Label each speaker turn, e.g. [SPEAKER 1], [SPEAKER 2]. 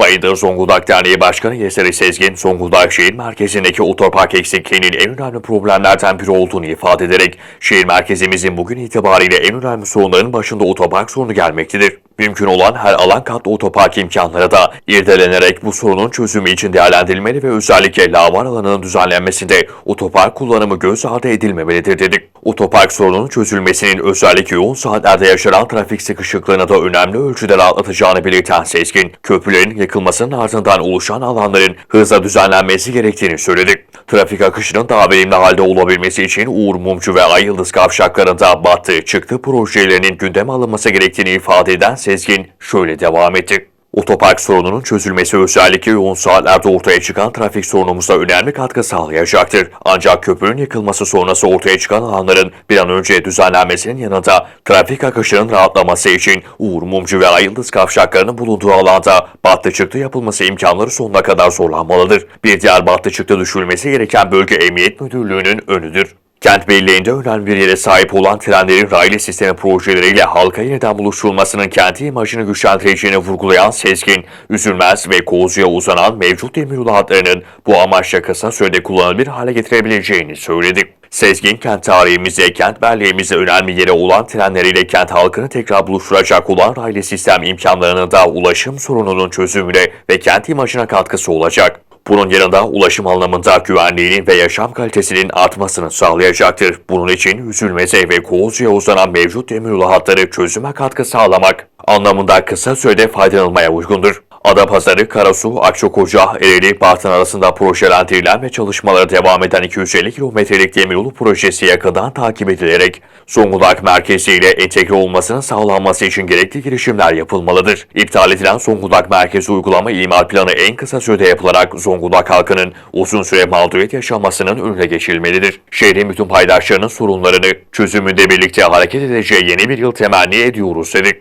[SPEAKER 1] Bayındır Zonguldak Derneği Başkanı Yeseri Sezgin, Zonguldak şehir merkezindeki otopark eksikliğinin en önemli problemlerden biri olduğunu ifade ederek, şehir merkezimizin bugün itibariyle en önemli sorunların başında otopark sorunu gelmektedir. Mümkün olan her alan katlı otopark imkanları da irdelenerek bu sorunun çözümü için değerlendirilmeli ve özellikle lavar alanının düzenlenmesinde otopark kullanımı göz ardı edilmemelidir dedik. Otopark sorununun çözülmesinin özellikle yoğun saatlerde yaşanan trafik sıkışıklığını da önemli ölçüde rahatlatacağını belirten Sezgin, köprülerin yıkılmasının ardından oluşan alanların hızla düzenlenmesi gerektiğini söyledi. Trafik akışının daha verimli halde olabilmesi için Uğur Mumcu ve Ay Yıldız kavşaklarında battı çıktı projelerinin gündeme alınması gerektiğini ifade eden Sezgin şöyle devam etti. Otopark sorununun çözülmesi özellikle yoğun saatlerde ortaya çıkan trafik sorunumuza önemli katkı sağlayacaktır. Ancak köprünün yıkılması sonrası ortaya çıkan alanların bir an önce düzenlenmesinin yanında trafik akışının rahatlaması için Uğur Mumcu ve Ayıldız kavşaklarının bulunduğu alanda battı çıktı yapılması imkanları sonuna kadar zorlanmalıdır. Bir diğer battı çıktı düşülmesi gereken bölge Emniyet Müdürlüğü'nün önüdür. Kent belleğinde önemli bir yere sahip olan trenlerin raylı sistemi projeleriyle halka yeniden buluşturulmasının kenti imajını güçlendireceğini vurgulayan Sezgin, Üzülmez ve Kozlu'ya uzanan mevcut demiryolu hatlarının bu amaçla kısa sürede kullanılabilir hale getirebileceğini söyledi. Sezgin, kent tarihimizde, kent belleğimizde önemli yere olan trenleriyle kent halkını tekrar buluşturacak olan raylı sistem imkanlarının da ulaşım sorununun çözümüne ve kent imajına katkısı olacak. Bunun yanında ulaşım anlamında güvenliğinin ve yaşam kalitesinin artmasını sağlayacaktır. Bunun için Üzülmeze ve Kozlu'ya uzanan mevcut demiryolu hatları çözüme katkı sağlamak anlamında kısa sürede faydalanılmaya uygundur. Adapazarı, Karasu, Akçakoca, Ereğli, Bartın arasında projelendirilen ve çalışmaları devam eden 250 kilometrelik demiryolu projesi yakından takip edilerek Zonguldak merkeziyle entegre olmasının sağlanması için gerekli girişimler yapılmalıdır. İptal edilen Zonguldak merkezi uygulama imar planı en kısa sürede yapılarak Zonguldak halkının uzun süre mağduriyet yaşamasının önüne geçilmelidir. Şehrin bütün paydaşlarının sorunlarını çözümünde birlikte hareket edeceği yeni bir yıl temenni ediyoruz dedik.